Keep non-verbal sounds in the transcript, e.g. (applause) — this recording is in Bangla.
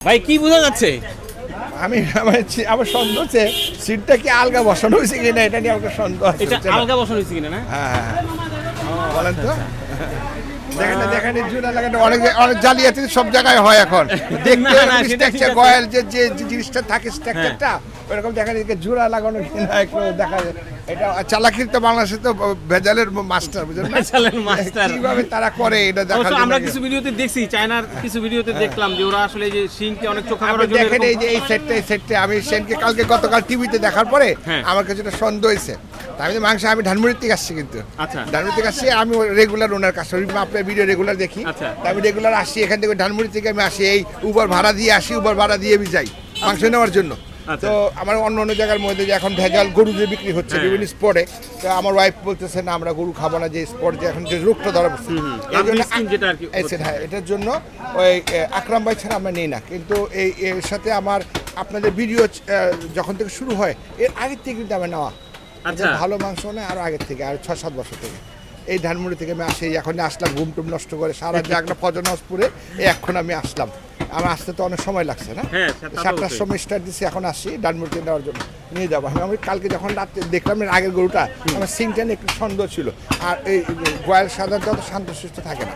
ভাই কি বোঝা যাচ্ছে? আমি আমার আমার সন্দেহ হচ্ছে সিটটা কি আলগা বসানো হয়েছে কিনা এটা নিয়ে আমাকে সন্দেহ এটা আলগা বসানো হয়েছে কিনা না? হ্যাঁ, হ্যাঁ। বলেন তো। দেখেন না জুড়া লাগানো অনেক অনেক জালিয়াতি সব জায়গায় হয় এখন। (laughs) দেখতে স্ট্রাকচার। যে যে জিনিসটা থাকে স্ট্রাকচারটা ওরকম দেখা যায় জোড়া লাগানো কিনা একটু দেখা যায়। এটা চালাকির তো বাংলাদেশে তো ভেজালের মাস্টার বুঝলেন না? ভেজালের (laughs) master। কীভাবে তারা করে এটা দেখা আমরা কিছু ভিডিওতে দেখছি চায়নার কিছু ভিডিওতে দেখলাম যে ওরা আসলে যে সিংকে অনেক চোখা আপনি করার জন্য দেখেন এই যে এই সেটটা এই সেটটা আমি সেনকে কালকে গতকাল টিভিতে দেখার পরে হ্যাঁ। আমার কাছে সন্দেহ হয়েছে। আমি তো মাংস আমি ধানমুড়ির থেকে আসছি কিন্তু আচ্ছা। ধানমুড়ি থেকে আসছি আমি রেগুলার ওনার কাছে আপনার ভিডিও রেগুলার দেখি আচ্ছা। আমি রেগুলার আসি এখান থেকে ধানমুড়ি থেকে আমি আসি এই উবার ভাড়া দিয়ে আসি উবার ভাড়া দিয়ে আমি যাই মাংস নেওয়ার জন্য আচ্ছা। তো আমার অন্য অন্য জায়গার মধ্যে যে এখন ভেজাল গরু যে বিক্রি হচ্ছে হ্যাঁ। বিভিন্ন স্পটে তো আমার ওয়াইফ বলতেছে না আমরা গরু খাব না যে স্পট যে এখন যে রোগটা ধরা পড়ছে হ্যাঁ এটার জন্য ওই আকরাম ভাই ছাড়া আমরা নেই না কিন্তু এই এর সাথে আমার আপনাদের ভিডিও যখন থেকে শুরু হয় এর আগের থেকে কিন্তু আমার নেওয়া আচ্ছা। ভালো মাংস নেয় আরও আগের থেকে আর ছয় সাত বছর থেকে। এই ধানমুড়ি থেকে আমি আসি এখন আসলাম ঘুম টুম নষ্ট করে সারা (laughs) নামাজ পড়ে এখন আমি আসলাম। আমার আসতে তো অনেক সময় লাগছে না? হ্যাঁ, সাতটার সময় স্টার্ট দিচ্ছি এখন আসি ডানমুড়ি নেওয়ার জন্য। নিয়ে যাব। আমি আমি কালকে যখন রাত্রে দেখলাম এর আগের গরুটা আমার সিংটা নিয়ে একটু সন্দেহ ছিল। আর এই গোয়াল সাধারণত অত শান্ত সুস্থ থাকে না।